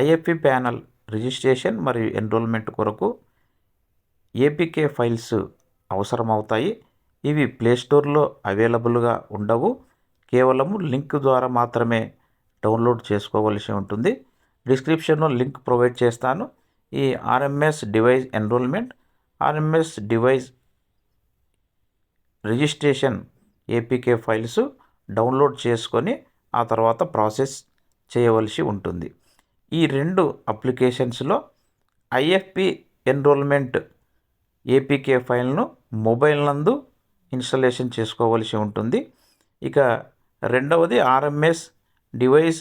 IFP panel registration మరియు enrolment కొరకు APK files అవసరమవుతాయి. ఇవి ప్లేస్టోర్లో అవైలబుల్గా ఉండవు. కేవలము లింక్ ద్వారా మాత్రమే డౌన్లోడ్ చేసుకోవలసి ఉంటుంది. డిస్క్రిప్షన్లో లింక్ ప్రొవైడ్ చేస్తాను. ఈ RMS device enrolment RMS device registration APK files download చేసుకొని ఆ తర్వాత ప్రాసెస్ చేయవలసి ఉంటుంది. ఈ రెండు అప్లికేషన్స్లో ఐఎఫ్పి ఎన్రోల్మెంట్ ఏపీకే ఫైల్ను మొబైల్ నందు ఇన్స్టలేషన్ చేసుకోవలసి ఉంటుంది. ఇక రెండవది ఆర్ఎంఎస్ డివైస్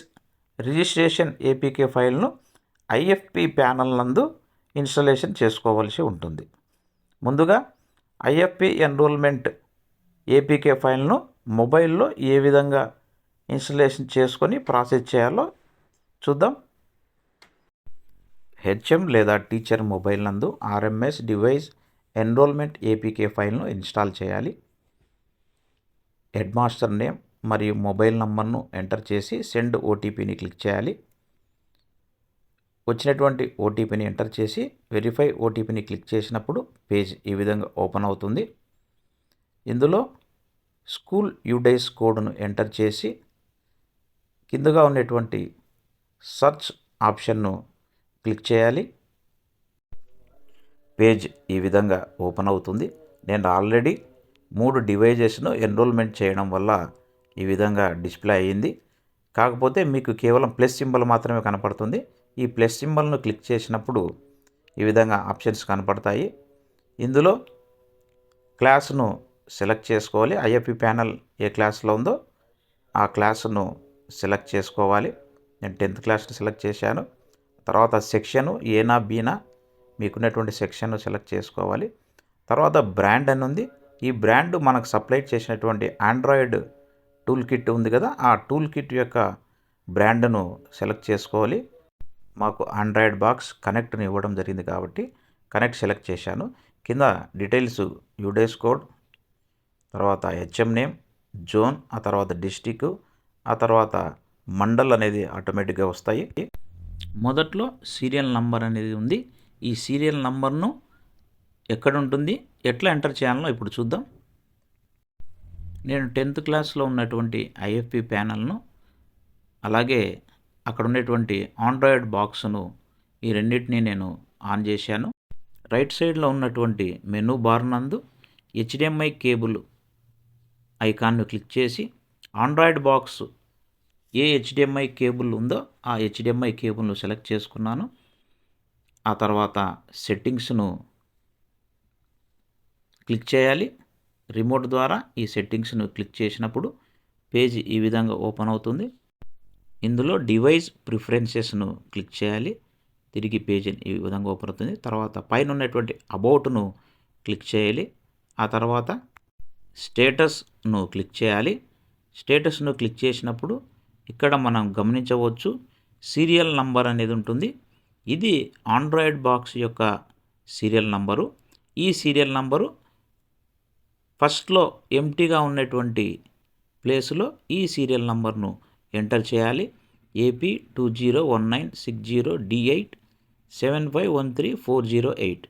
రిజిస్ట్రేషన్ ఏపీకే ఫైల్ను ఐఎఫ్పి ప్యానల్ నందు ఇన్స్టలేషన్ చేసుకోవలసి ఉంటుంది. ముందుగా ఐఎఫ్పి ఎన్రోల్మెంట్ ఏపీకే ఫైల్ను మొబైల్లో ఏ విధంగా ఇన్స్టలేషన్ చేసుకొని ప్రాసెస్ చేయాలో చూద్దాం. హెచ్ఎం లేదా టీచర్ మొబైల్ నందు ఆర్ఎంఎస్ డివైస్ ఎన్రోల్మెంట్ ఏపీకే ఫైల్ను ఇన్స్టాల్ చేయాలి. హెడ్ మాస్టర్ నేమ్ మరియు మొబైల్ నంబర్ను ఎంటర్ చేసి సెండ్ ఓటీపీని క్లిక్ చేయాలి. వచ్చినటువంటి ఓటీపీని ఎంటర్ చేసి వెరిఫై ఓటీపీని క్లిక్ చేసినప్పుడు పేజ్ ఈ విధంగా ఓపెన్ అవుతుంది. ఇందులో స్కూల్ యూడైస్ కోడ్ను ఎంటర్ చేసి కిందగా ఉన్నటువంటి సర్చ్ ఆప్షన్ను క్లిక్ చేయాలి. పేజ్ ఈ విధంగా ఓపెన్ అవుతుంది. నేను ఆల్రెడీ మూడు డివైజెస్ను ఎన్రోల్మెంట్ చేయడం వల్ల ఈ విధంగా డిస్ప్లే అయ్యింది. కాకపోతే మీకు కేవలం ప్లస్ సింబల్ మాత్రమే కనపడుతుంది. ఈ ప్లస్ సింబల్ను క్లిక్ చేసినప్పుడు ఈ విధంగా ఆప్షన్స్ కనపడతాయి. ఇందులో క్లాస్ను సెలెక్ట్ చేసుకోవాలి. ఐఎఫ్పి ప్యానల్ ఏ క్లాస్లో ఉందో ఆ క్లాసును సెలెక్ట్ చేసుకోవాలి. నేను టెన్త్ క్లాస్ని సెలెక్ట్ చేశాను. తర్వాత సెక్షను ఏనా బీనా మీకున్నటువంటి సెక్షన్ సెలెక్ట్ చేసుకోవాలి. తర్వాత బ్రాండ్ అని ఉంది. ఈ బ్రాండ్ మనకు సప్లై చేసినటువంటి ఆండ్రాయిడ్ టూల్ కిట్ ఉంది కదా ఆ టూల్ కిట్ యొక్క బ్రాండ్ను సెలెక్ట్ చేసుకోవాలి. మాకు ఆండ్రాయిడ్ బాక్స్ కనెక్ట్ని ఇవ్వడం జరిగింది కాబట్టి కనెక్ట్ సెలెక్ట్ చేశాను. కింద డీటెయిల్స్ యూడేస్ కోడ్ తర్వాత హెచ్ఎం నేమ్ జోన్ ఆ తర్వాత డిస్టిక్ ఆ తర్వాత మండల్ అనేది ఆటోమేటిక్గా వస్తాయి. మొదట్లో సీరియల్ నంబర్ అనేది ఉంది. ఈ సీరియల్ నంబర్ను ఎక్కడ ఉంటుంది ఎట్లా ఎంటర్ చేయాలో ఇప్పుడు చూద్దాం. నేను టెన్త్ క్లాస్లో ఉన్నటువంటి ఐఎఫ్పి ప్యానల్ను అలాగే అక్కడ ఉన్నటువంటి ఆండ్రాయిడ్ బాక్స్ను ఈ రెండింటినీ నేను ఆన్ చేశాను. రైట్ సైడ్లో ఉన్నటువంటి మెనూ బార్ నందు హెచ్డిఎంఐ కేబుల్ ఐకాన్ను క్లిక్ చేసి ఆండ్రాయిడ్ బాక్స్ ఏ హెచ్డిఎంఐ కేబుల్ ఉందో ఆ హెచ్డిఎంఐ కేబుల్ను సెలెక్ట్ చేసుకున్నాను. ఆ తర్వాత సెట్టింగ్స్ను క్లిక్ చేయాలి. రిమోట్ ద్వారా ఈ సెట్టింగ్స్ను క్లిక్ చేసినప్పుడు పేజ్ ఈ విధంగా ఓపెన్ అవుతుంది. ఇందులో డివైస్ ప్రిఫరెన్సెస్ను క్లిక్ చేయాలి. తిరిగి పేజ్ ఈ విధంగా ఓపెన్ అవుతుంది. తర్వాత పైన ఉన్నటువంటి అబౌట్ను క్లిక్ చేయాలి. ఆ తర్వాత స్టేటస్ను క్లిక్ చేయాలి. స్టేటస్ను క్లిక్ చేసినప్పుడు ఇక్కడ మనం గమనించవచ్చు. సీరియల్ నంబర్ అనేది ఉంటుంది. ఇది ఆండ్రాయిడ్ బాక్స్ యొక్క సీరియల్ నంబరు. ఈ సీరియల్ నంబరు ఫస్ట్లో ఎంటీగా ఉన్నటువంటి ప్లేస్లో ఈ సీరియల్ నంబర్ను ఎంటర్ చేయాలి. AP two zero one nine six zero D eight seven five one three four zero eight.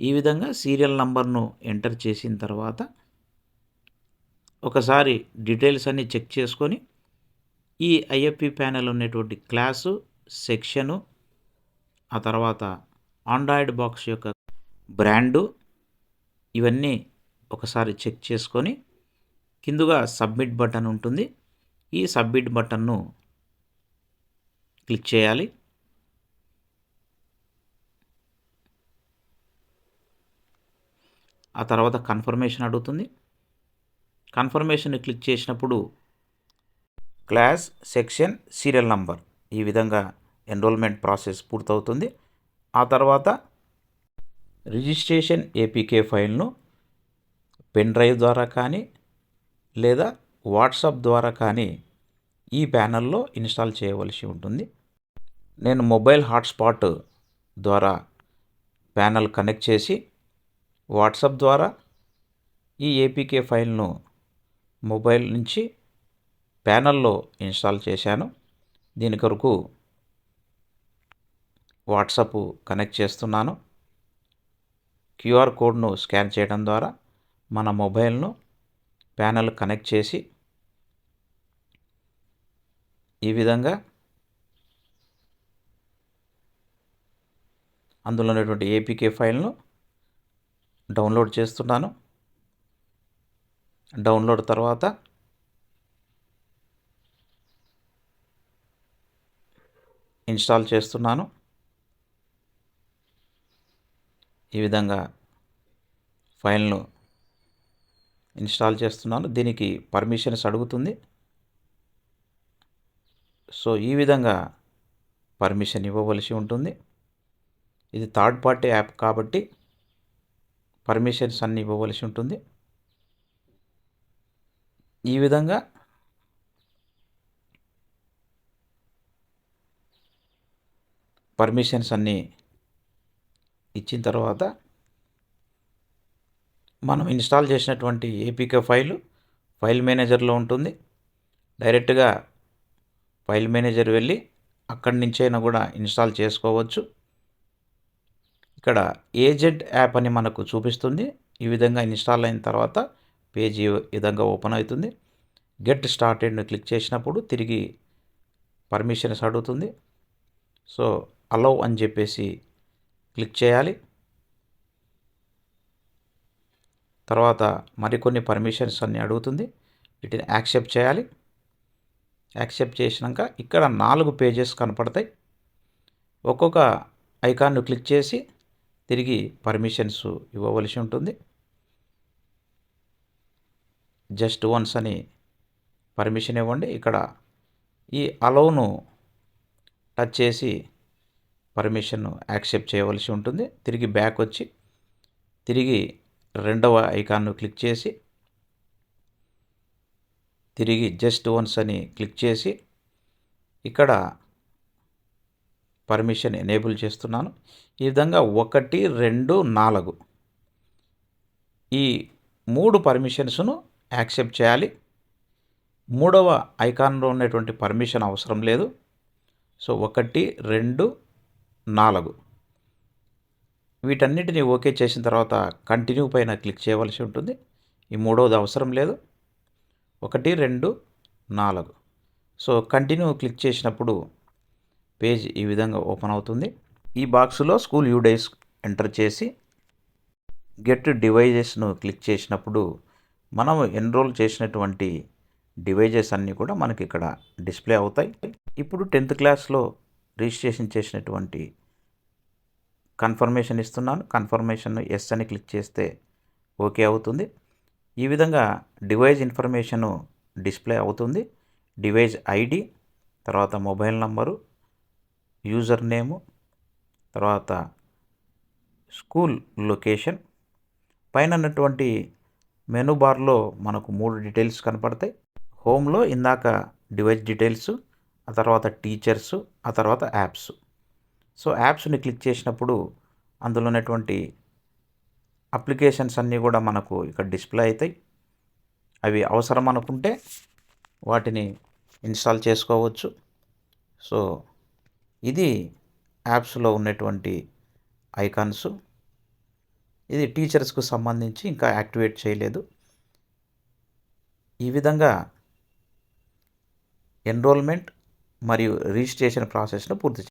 ఈ విధంగా సీరియల్ నంబర్ను ఎంటర్ చేసిన తర్వాత ఒకసారి డీటెయిల్స్ అన్నీ చెక్ చేసుకొని ఈ ఐఎఫ్పి ప్యానెల్ ఉన్నటువంటి క్లాసు సెక్షను ఆ తర్వాత ఆండ్రాయిడ్ బాక్స్ యొక్క బ్రాండు ఇవన్నీ ఒకసారి చెక్ చేసుకొని కిందుగా సబ్మిట్ బటన్ ఉంటుంది. ఈ సబ్మిట్ బటన్ను క్లిక్ చేయాలి. ఆ తర్వాత కన్ఫర్మేషన్ అడుగుతుంది. కన్ఫర్మేషన్ క్లిక్ చేసినప్పుడు క్లాస్ సెక్షన్ సీరియల్ నంబర్. ఈ విధంగా ఎన్రోల్మెంట్ ప్రాసెస్ పూర్తవుతుంది. ఆ తర్వాత రిజిస్ట్రేషన్ ఏపీకే ఫైల్ను పెన్ డ్రైవ్ ద్వారా కానీ లేదా వాట్సాప్ ద్వారా కానీ ఈ ప్యానల్లో ఇన్స్టాల్ చేయవలసి ఉంటుంది. నేను మొబైల్ హాట్స్పాట్ ద్వారా ప్యానల్ కనెక్ట్ చేసి వాట్సాప్ ద్వారా ఈ ఏపీకే ఫైల్ను మొబైల్ నుంచి ప్యానల్లో ఇన్స్టాల్ చేశాను. దీని కొరకు వాట్సాప్ కనెక్ట్ చేస్తున్నాను. క్యూఆర్ కోడ్ను స్కాన్ చేయడం ద్వారా మన మొబైల్ను ప్యానల్ కనెక్ట్ చేసి ఈ విధంగా అందులో ఉన్నటువంటి ఏపీకే ఫైల్ను డౌన్లోడ్ చేస్తున్నాను. డౌన్లోడ్ తర్వాత ఇన్స్టాల్ చేస్తున్నాను. ఈ విధంగా ఫైల్ను ఇన్స్టాల్ చేస్తున్నాను. దీనికి పర్మిషన్స్ అడుగుతుంది. సో ఈ విధంగా పర్మిషన్ ఇవ్వవలసి ఉంటుంది. ఇది థర్డ్ పార్టీ యాప్ కాబట్టి పర్మిషన్స్ అన్నీ ఇవ్వవలసి ఉంటుంది. ఈ విధంగా పర్మిషన్స్ అన్నీ ఇచ్చిన తర్వాత మనం ఇన్స్టాల్ చేసినటువంటి ఏపీకే ఫైలు ఫైల్ మేనేజర్లో ఉంటుంది. డైరెక్ట్గా ఫైల్ మేనేజర్ వెళ్ళి అక్కడి నుంచైనా కూడా ఇన్స్టాల్ చేసుకోవచ్చు. ఇక్కడ ఏజెడ్ యాప్ అని మనకు చూపిస్తుంది. ఈ విధంగా ఇన్స్టాల్ అయిన తర్వాత పేజీ విధంగా ఓపెన్ అవుతుంది. గెట్ స్టార్టెడ్ని క్లిక్ చేసినప్పుడు తిరిగి పర్మిషన్స్ అడుగుతుంది. సో అలౌ అని చెప్పేసి క్లిక్ చేయాలి. తర్వాత మరికొన్ని పర్మిషన్స్ అన్ని అడుగుతుంది. వీటిని యాక్సెప్ట్ చేయాలి. యాక్సెప్ట్ చేసినాక ఇక్కడ నాలుగు పేజెస్ కనపడతాయి. ఒక్కొక్క ఐకాన్ను క్లిక్ చేసి తిరిగి పర్మిషన్స్ ఇవ్వవలసి ఉంటుంది. జస్ట్ వన్స్ అని పర్మిషన్ ఇవ్వండి. ఇక్కడ ఈ అలౌను టచ్ చేసి పర్మిషన్ యాక్సెప్ట్ చేయవలసి ఉంటుంది. తిరిగి బ్యాక్ వచ్చి తిరిగి రెండవ ఐకాన్ను క్లిక్ చేసి తిరిగి జస్ట్ వన్స్ అని క్లిక్ చేసి ఇక్కడ పర్మిషన్ ఎనేబుల్ చేస్తున్నాను. ఈ విధంగా ఒకటి రెండు నాలుగు ఈ మూడు పర్మిషన్స్ను యాక్సెప్ట్ చేయాలి. మూడవ ఐకాన్లో ఉన్నటువంటి పర్మిషన్ అవసరం లేదు. సో ఒకటి రెండు నాలుగు. వీటన్నిటిని ఓకే చేసిన తర్వాత కంటిన్యూ పైన క్లిక్ చేయవలసి ఉంటుంది. ఈ మూడవది అవసరం లేదు. ఒకటి రెండు నాలుగు. సో కంటిన్యూ క్లిక్ చేసినప్పుడు పేజ్ ఈ విధంగా ఓపెన్ అవుతుంది. ఈ బాక్స్లో స్కూల్ యూడైస్ ఎంటర్ చేసి గెట్ డివైజెస్ను క్లిక్ చేసినప్పుడు మనం ఎన్రోల్ చేసినటువంటి డివైజెస్ అన్నీ కూడా మనకి ఇక్కడ డిస్ప్లే అవుతాయి. ఇప్పుడు టెన్త్ క్లాస్లో రిజిస్ట్రేషన్ చేసినటువంటి కన్ఫర్మేషన్ ఇస్తున్నాను. కన్ఫర్మేషన్ ఎస్ అని క్లిక్ చేస్తే ఓకే అవుతుంది. ఈ విధంగా డివైజ్ ఇన్ఫర్మేషను డిస్ప్లే అవుతుంది. డివైజ్ ఐడి తర్వాత మొబైల్ నంబరు యూజర్ నేము తర్వాత స్కూల్ లొకేషన్. పైన ఉన్నటువంటి మెనూ బార్లో మనకు మూడు డీటెయిల్స్ కనపడతాయి. హోమ్లో ఇందాక డివైస్ డీటెయిల్స్ ఆ తర్వాత టీచర్స్ ఆ తర్వాత యాప్స్ సో యాప్స్ని క్లిక్ చేసినప్పుడు అందులో ఉన్నటువంటి అప్లికేషన్స్ అన్నీ కూడా మనకు ఇక్కడ డిస్ప్లే అవుతాయి. అవి అవసరం అనుకుంటే వాటిని ఇన్స్టాల్ చేసుకోవచ్చు. సో ఇది యాప్స్లో ఉన్నటువంటి ఐకాన్స్ ఇది టీచర్స్కు సంబంధించి ఇంకా యాక్టివేట్ చేయలేదు. ఈ విధంగా ఎన్రోల్మెంట్ మరియు రిజిస్ట్రేషన్ ప్రాసెస్ను పూర్తి